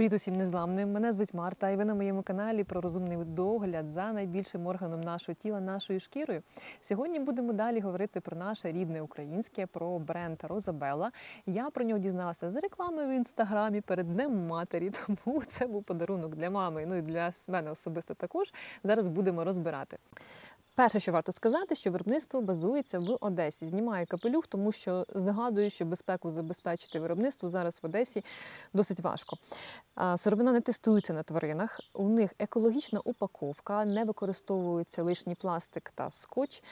Привіт усім незламним. Мене звуть Марта, і ви на моєму каналі про розумний догляд за найбільшим органом нашого тіла, нашою шкірою. Сьогодні будемо далі говорити про наше рідне українське, про бренд Розабелла. Я про нього дізналася з реклами в інстаграмі перед Днем матері, тому це був подарунок для мами. Ну і для мене особисто також. Зараз будемо розбирати. Перше, що варто сказати, що виробництво базується в Одесі. Знімаю капелюх, тому що згадую, що безпеку забезпечити виробництво зараз в Одесі досить важко. Сировина не тестується на тваринах. У них екологічна упаковка, не використовується лишній пластик та скотч.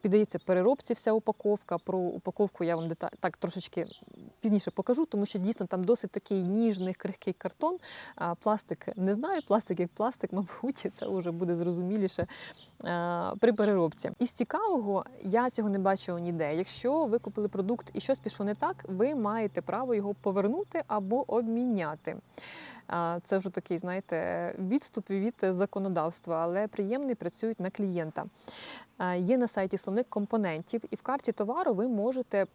Піддається переробці вся упаковка. Про упаковку я вам дета... так трошечки пізніше покажу, тому що дійсно там досить такий ніжний, крихкий картон. А пластик не знаю, пластик як пластик, мабуть, це вже буде зрозуміліше при переробці. Із цікавого я цього не бачила ніде. Якщо ви купили продукт і щось пішло не так, ви маєте право його повернути або обміняти. Це вже такий, знаєте, відступ від законодавства, але приємний працюють на клієнта. Є на сайті словник компонентів, і в карті товару ви можете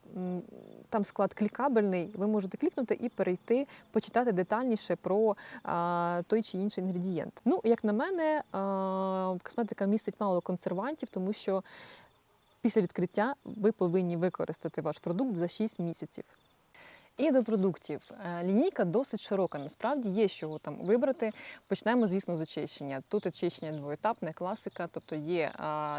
там склад клікабельний, ви можете клікнути і перейти, почитати детальніше про а, той чи інший інгредієнт. Ну, як на мене, а, косметика містить мало консервантів, тому що після відкриття ви повинні використати ваш продукт за 6 місяців. І до продуктів. Е, Лінійка досить широка. Насправді є чого там вибрати. Почнемо, звісно, з очищення. Тут очищення двоетапне, класика, тобто є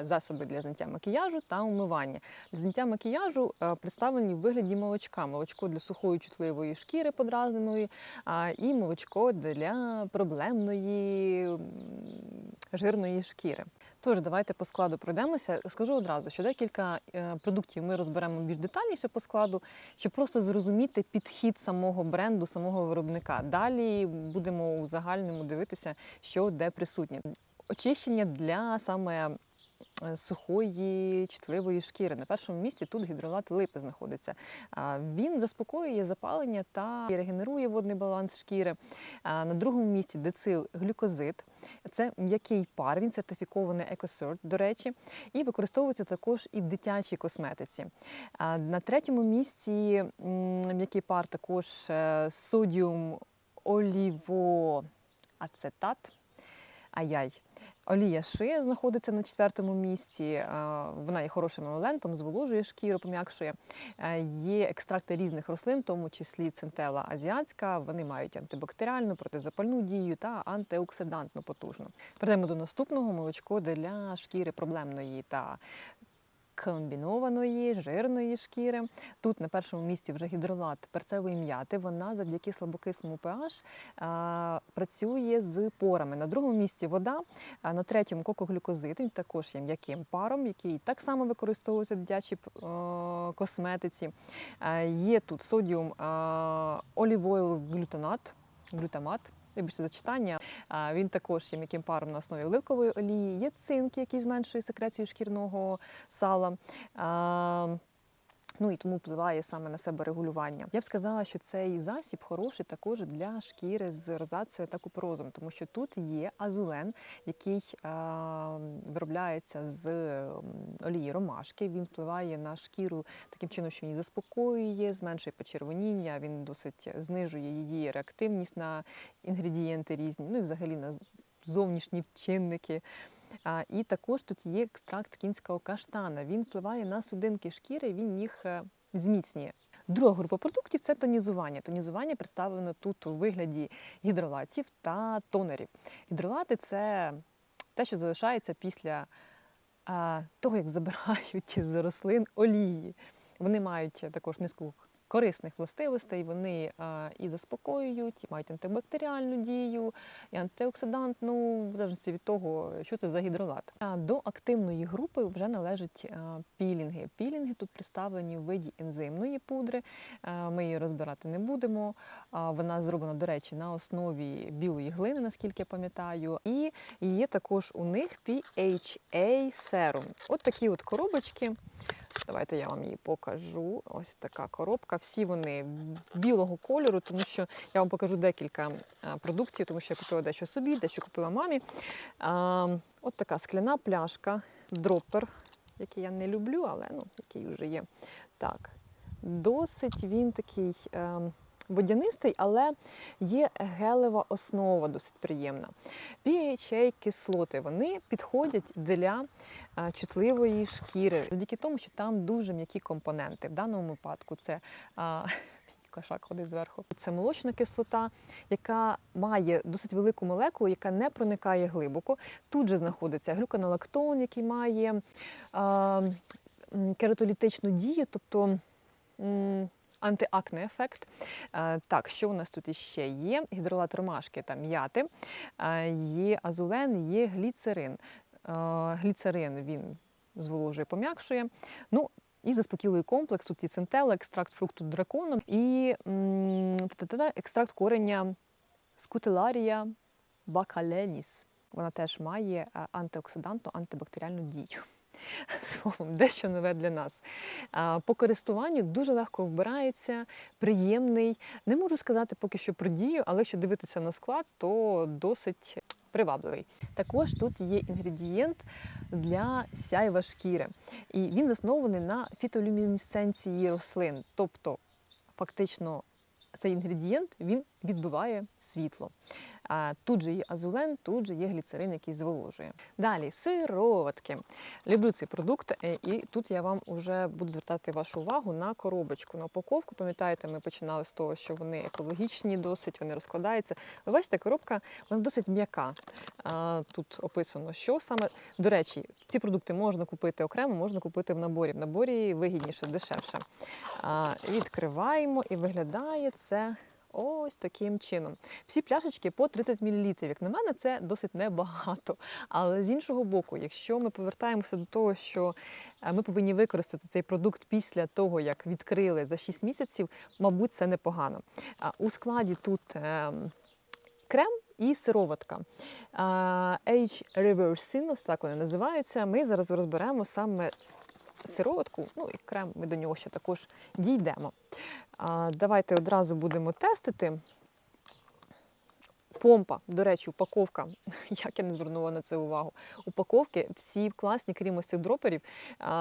засоби для зняття макіяжу та умивання. Для зняття макіяжу представлені в вигляді молочка. Молочко для сухої чутливої шкіри подразненої, і молочко для проблемної жирної шкіри. Тож, давайте по складу пройдемося. Скажу одразу, що декілька е, продуктів ми розберемо більш детальніше по складу, щоб просто зрозуміти підхід самого бренду, самого виробника. Далі будемо у загальному дивитися, що де присутнє. Очищення для саме сухої, чутливої шкіри. На першому місці тут гідролат липи знаходиться. Він заспокоює запалення та регенерує водний баланс шкіри. На другому місці децил глюкозид. Це м'який пар, він сертифікований EcoCert, до речі, і використовується також і в дитячій косметиці. На третьому місці м'який пар також е, содіум олівоацетат. Ай-яй. Олія ши знаходиться на четвертому місці. е, Вона є хорошим емолентом, зволожує шкіру, пом'якшує. Е, Є екстракти різних рослин, в тому числі центела азіатська. Вони мають антибактеріальну, протизапальну дію та антиоксидантну потужну. Перейдемо до наступного молочко для шкіри проблемної та комбінованої жирної шкіри. Тут на першому місці вже гідролат перцевої м'яти. Вона завдяки слабокислому pH працює з порами. На другому місці вода, а на третьому кокоглюкозид. Він також є м'яким паром, який так само використовується в дитячій е, косметиці. Є тут содіум олівойл глютамат. Вибачте за читання. Він також є м'яким паром на основі оливкової олії. Є цинк, який зменшує секрецію шкірного сала. Ну і тому впливає саме на себе регулювання. Я б сказала, що цей засіб хороший також для шкіри з розацією та куперозом, тому що тут є азулен, який а, виробляється з олії ромашки. Він впливає на шкіру таким чином, що він її заспокоює, зменшує почервоніння, він досить знижує її реактивність на інгредієнти різні, ну і взагалі на зовнішні чинники. І також тут є екстракт кінського каштана. Він впливає на судинки шкіри, він їх е, зміцнює. Друга група продуктів це тонізування. Тонізування представлено тут у вигляді гідролатів та тонерів. Гідролати це те, що залишається після того, як забирають з рослин олії. Вони мають також низку корисних властивостей, вони і заспокоюють, і мають антибактеріальну дію, і антиоксидантну, в залежності від того, що це за гідролат. А до активної групи вже належать пілінги. Пілінги тут представлені у виді ензимної пудри. Ми її розбирати не будемо. Вона зроблена, до речі, на основі білої глини, наскільки я пам'ятаю. І є також у них PHA серум. От такі от коробочки. Давайте я вам її покажу. Ось така коробка. Всі вони білого кольору, тому що я вам покажу декілька продуктів, тому що я купила дещо собі, дещо купила мамі. А, От така скляна пляшка, дропер, який я не люблю, але ну, який вже є. Так, досить він такий. ем, водянистий, але є гелева основа досить приємна. PHA кислоти вони підходять для чутливої шкіри, завдяки тому, що там дуже м'які компоненти. В даному випадку це а, кошак ходить зверху. Це молочна кислота, яка має досить велику молекулу, яка не проникає глибоко. Тут же знаходиться глюконолактон, який має а, кератолітичну дію, тобто. Антиакне ефект. Е, Так, що у нас тут іще є? Гідролат ромашки та м'яти, е, є азулен, є гліцерин. Е, Гліцерин він зволожує, пом'якшує. Ну, і заспокійливий комплекс. Тут є центела, екстракт фрукту дракону і екстракт кореня скутеларія бакаленіс. Вона теж має антиоксидантну, антибактеріальну дію. Словом, дещо нове для нас. По користуванню дуже легко вбирається, приємний. Не можу сказати поки що про дію, але якщо дивитися на склад, то досить привабливий. Також тут є інгредієнт для сяйва шкіри. І він заснований на фітолюмінесценції рослин. Тобто, фактично, цей інгредієнт він відбиває світло. А тут же є азулен, тут же є гліцерин, який зволожує. Далі сироватки. Люблю цей продукт, е, і тут я вам вже буду звертати вашу увагу на коробочку, на упаковку. Пам'ятаєте, ми починали з того, що вони екологічні, досить вони розкладаються. Ви бачите, коробка вона досить м'яка. Тут описано, що саме до речі, ці продукти можна купити окремо, можна купити в наборі. В наборі вигідніше, дешевше. Відкриваємо і виглядає це. Ось таким чином. Всі пляшечки по 30 мл. Як на мене, це досить небагато. Але з іншого боку, якщо ми повертаємося до того, що е, ми повинні використати цей продукт після того, як відкрили за 6 місяців, мабуть, це непогано. У складі тут ем, крем і сироватка. А, H Reversin, ось так вони називаються. Ми зараз розберемо саме сироватку, ну і крем, ми до нього ще також дійдемо. А, Давайте одразу будемо тестити. Помпа, до речі, упаковка. Як я не звернула на це увагу. Упаковки всі класні, крім ось цих дроперів,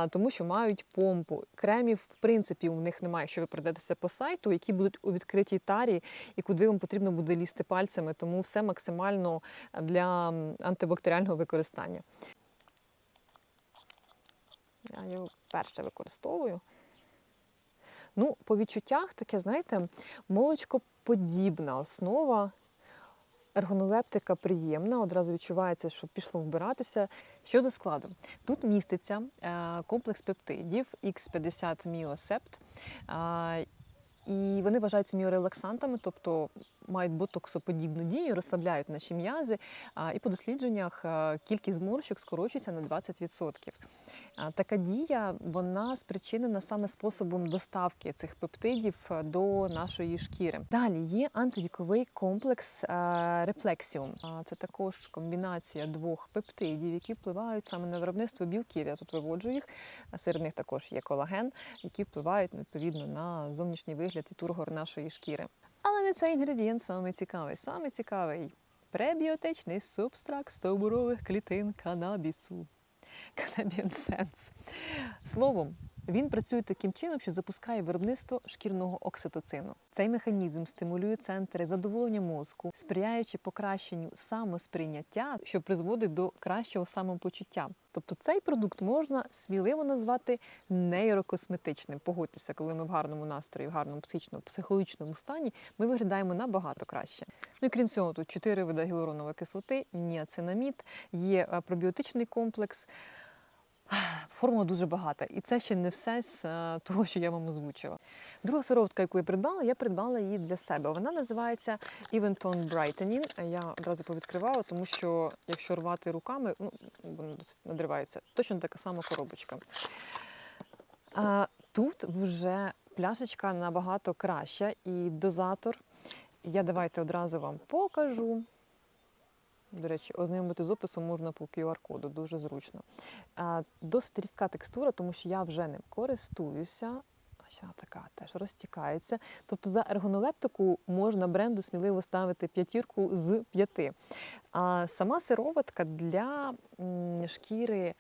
тому що мають помпу. Кремів, в принципі, у них немає. Якщо ви прийдетеся по сайту, які будуть у відкритій тарі і куди вам потрібно буде лізти пальцями, тому все максимально для антибактеріального використання. Я його перше використовую. Ну, по відчуттях таке, знаєте, молочкоподібна основа. Ергонолептика приємна, одразу відчувається, що пішло вбиратися. Щодо складу, тут міститься е, комплекс пептидів X50 Miosept. Е, і вони вважаються міорелаксантами, тобто мають ботоксоподібну дію, розслабляють наші м'язи. І по дослідженнях кількість зморщок скорочується на 20%. Така дія вона спричинена саме способом доставки цих пептидів до нашої шкіри. Далі є антивіковий комплекс реплексіум. Це також комбінація двох пептидів, які впливають саме на виробництво білків. Я тут виводжу їх. Серед них також є колаген, які впливають відповідно на зовнішній вигляд і тургор нашої шкіри. Але не цей інгредієнт саме цікавий. Саме цікавий пребіотичний субстракт стовбурових клітин канабісу. Канабінсенс. Словом, він працює таким чином, що запускає виробництво шкірного окситоцину. Цей механізм стимулює центри задоволення мозку, сприяючи покращенню самосприйняття, що призводить до кращого самопочуття. Тобто цей продукт можна сміливо назвати нейрокосметичним. Погодьтеся, коли ми в гарному настрої, в гарному психічному, психологічному стані, ми виглядаємо набагато краще. Ну і крім цього, тут чотири види гіалуронової кислоти, ніацинамід, є е, пробіотичний комплекс. Формула дуже багата, і це ще не все з е, того, що я вам озвучила. Друга сироватка, яку я придбала, я придбала її для себе. Вона називається Eventon Brightening. Я одразу повідкривала, тому що якщо рвати руками, ну воно досить надривається. Точно така сама коробочка. А, тут вже пляшечка набагато краща, і дозатор. Я давайте одразу вам покажу. До речі, ознайомити з описом можна по QR-коду, дуже зручно. Досить рідка текстура, тому що я вже ним користуюся. Ще така теж розтікається. Тобто за ергонолептику можна бренду сміливо ставити п'ятірку з п'яти. А сама сироватка для шкіри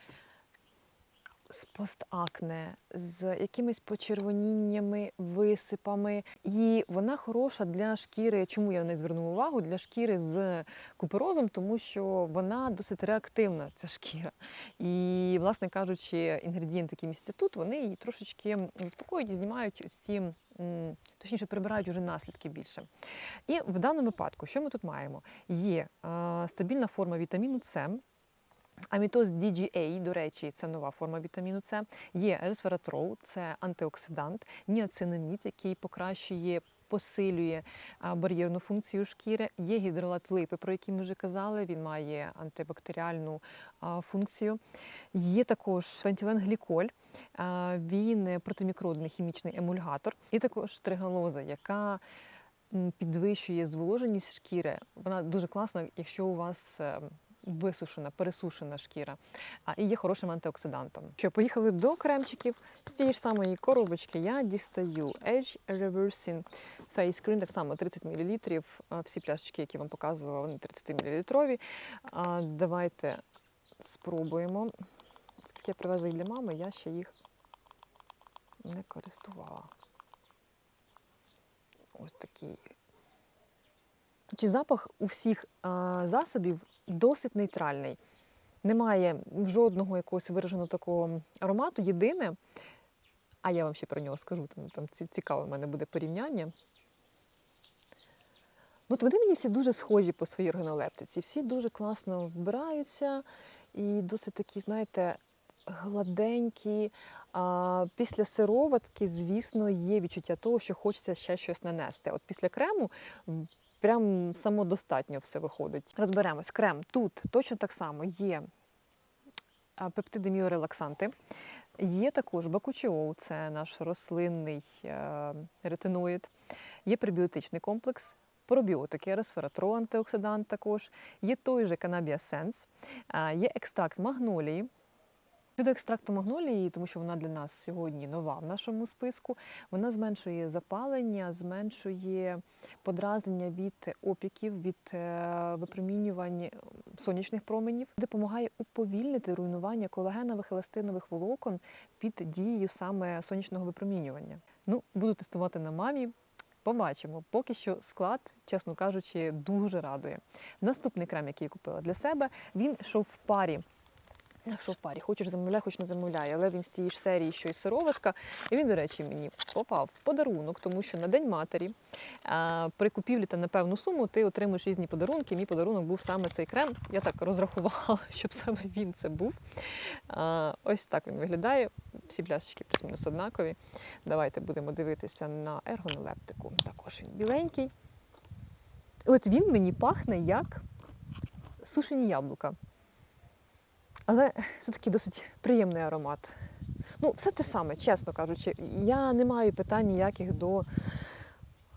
з постакне, з якимись почервоніннями, висипами. І вона хороша для шкіри. Чому я неї звернула увагу? Для шкіри з куперозом, тому що вона досить реактивна, ця шкіра. І, власне кажучи, інгредієнти, які містяться тут, вони її трошечки заспокоюють і знімають ось ці, точніше, прибирають уже наслідки більше. І в даному випадку, що ми тут маємо? Є е, стабільна форма вітаміну С. Амітоз DGA, до речі, це нова форма вітаміну С. Є ресвератрол, це антиоксидант, ніацинамід, який покращує, посилює бар'єрну функцію шкіри. Є гідролат липи, про який ми вже казали. Він має антибактеріальну функцію. Є також фентиленгліколь, а, він протимікробний хімічний емульгатор, і також тригалоза, яка підвищує зволоженість шкіри. Вона дуже класна, якщо у вас е, висушена, пересушена шкіра, а і є хорошим антиоксидантом. Що, поїхали до кремчиків. З тієї ж самої коробочки я дістаю Edge Reversing Face Cream, так само 30 мл. Всі пляшечки, які вам показувала, вони 30 мл. Давайте спробуємо. Оскільки я привезла їх для мами, я ще їх не користувала. Ось такий. Чи запах у всіх а, засобів досить нейтральний. Немає жодного якогось вираженого такого аромату. Єдине, а я вам ще про нього скажу, там, там цікаве в мене буде порівняння. От вони мені всі дуже схожі по своїй органолептиці. Всі дуже класно вбираються і досить такі, знаєте, гладенькі. А після сироватки, звісно, є відчуття того, що хочеться ще щось нанести. От після крему прям самодостатньо все виходить. Розберемось. Крем тут точно так само є пептиди міорелаксанти. Є також бакучіол, це наш рослинний е, ретиноїд. Є пребіотичний комплекс, пробіотики, ресвератрол, антиоксидант також. Є той же канабіасенс, є екстракт магнолії. Щодо екстракту магнолії, тому що вона для нас сьогодні нова в нашому списку, вона зменшує запалення, зменшує подразнення від опіків, від е, випромінювань сонячних променів, допомагає уповільнити руйнування колагенових еластинових волокон під дією саме сонячного випромінювання. Ну, буду тестувати на мамі. Побачимо. Поки що склад, чесно кажучи, дуже радує. Наступний крем, який я купила для себе, він йшов в парі. Що в парі, хочеш замовляй, хоч не замовляй, але він з тієї ж серії, що й сироватка. І він, до речі, мені попав в подарунок, тому що на День матері при купівлі та на певну суму ти отримуєш різні подарунки. Мій подарунок був саме цей крем. Я так розрахувала, щоб саме він це був. Ось так він виглядає. Всі пляшечки плюс-мінус однакові. Давайте будемо дивитися на ергонолептику. Також він біленький. От він мені пахне як сушені яблука. Але це такий досить приємний аромат. Ну, все те саме, чесно кажучи. Я не маю питань ніяких до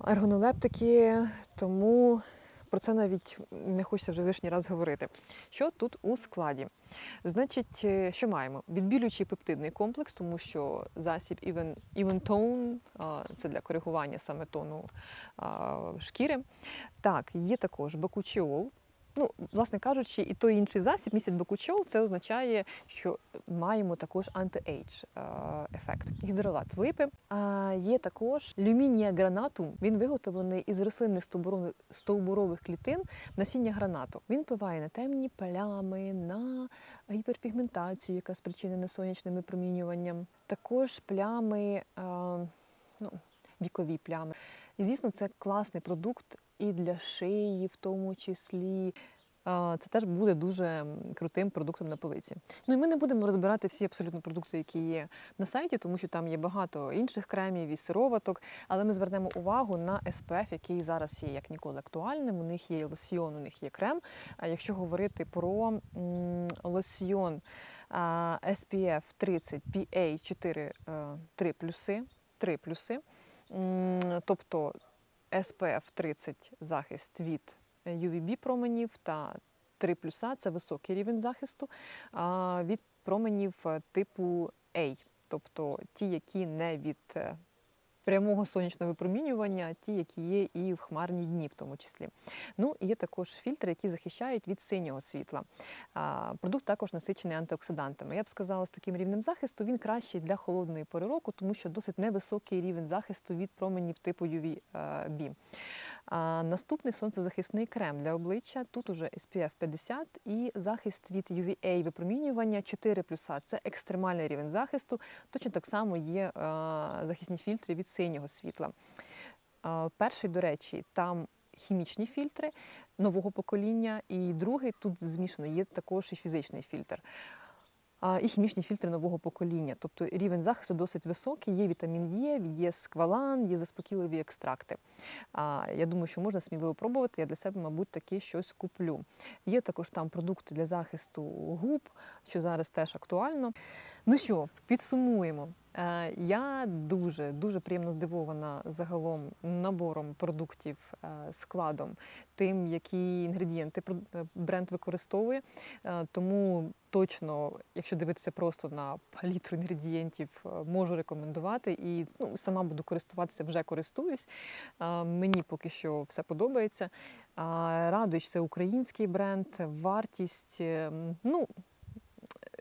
ергонолептики, тому про це навіть не хочеться вже лишній раз говорити. Що тут у складі? Значить, е, що маємо? Відбілюючий пептидний комплекс, тому що засіб Even, Even Tone, це для коригування саме тону шкіри. Так, є також бакучіол. Ну, власне кажучи, і той інший засіб містять бакучол, це означає, що маємо також анти-ейдж е, ефект. Гідролат липи. А є також люмінія гранатум. Він виготовлений із рослинних стовбурових, клітин насіння гранату. Він впливає на темні плями, на гіперпігментацію, яка спричинена сонячним випромінюванням. Також плями, е, ну, вікові плями. І звісно, це класний продукт і для шиї, в тому числі. Це теж буде дуже крутим продуктом на полиці. Ну і ми не будемо розбирати всі абсолютно продукти, які є на сайті, тому що там є багато інших кремів і сироваток. Але ми звернемо увагу на SPF, який зараз є як ніколи актуальним. У них є лосьйон, у них є крем. А якщо говорити про лосьйон SPF 30 PA 4 3 плюси, 3 плюси. Тобто SPF 30 захист від UVB променів та 3 плюса це високий рівень захисту від променів е, типу A, тобто ті, які не від е, прямого сонячного випромінювання, ті, які є і в хмарні дні, в тому числі. Ну і є також фільтри, які захищають від синього світла. Продукт також насичений антиоксидантами. Я б сказала, з таким рівнем захисту він кращий для холодної пори року, тому що досить невисокий рівень захисту від променів типу UVB. А наступний сонцезахисний крем для обличчя. Тут уже SPF 50 і захист від UVA випромінювання 4 плюса. Це екстремальний рівень захисту. Точно так само є е, захисні фільтри від синього світла. Перший, до речі, там хімічні фільтри нового покоління, і другий тут змішано є також і фізичний фільтр. І хімічні фільтри нового покоління. Тобто рівень захисту досить високий, є вітамін Е, є сквалан, є заспокійливі екстракти. Я думаю, що можна сміливо пробувати. Я для себе, мабуть, таки щось куплю. Є також там продукти для захисту губ, що зараз теж актуально. Ну що, підсумуємо. Я дуже дуже приємно здивована загалом набором продуктів, складом, тим, які інгредієнти е, бренд використовує. Тому точно, якщо дивитися просто на палітру інгредієнтів, е, можу рекомендувати і ну, сама буду користуватися, вже користуюсь. Мені поки що все подобається. Радує, це український бренд, вартість. е, Ну,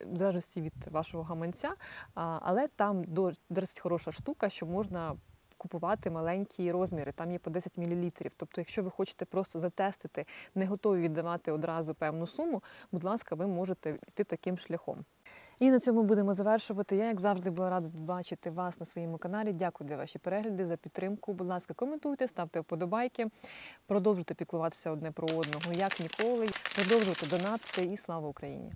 в залежності від вашого гаманця, але там досить хороша штука, що можна купувати маленькі розміри, там є по 10 мл. Тобто, якщо ви хочете просто затестити, не готові віддавати одразу певну суму, будь ласка, ви можете йти таким шляхом. І на цьому будемо завершувати. Я, як завжди, була рада бачити вас на своєму каналі. Дякую за ваші перегляди, за підтримку. Будь ласка, коментуйте, ставте вподобайки, продовжуйте піклуватися одне про одного, як ніколи. Продовжуйте донатити і слава Україні!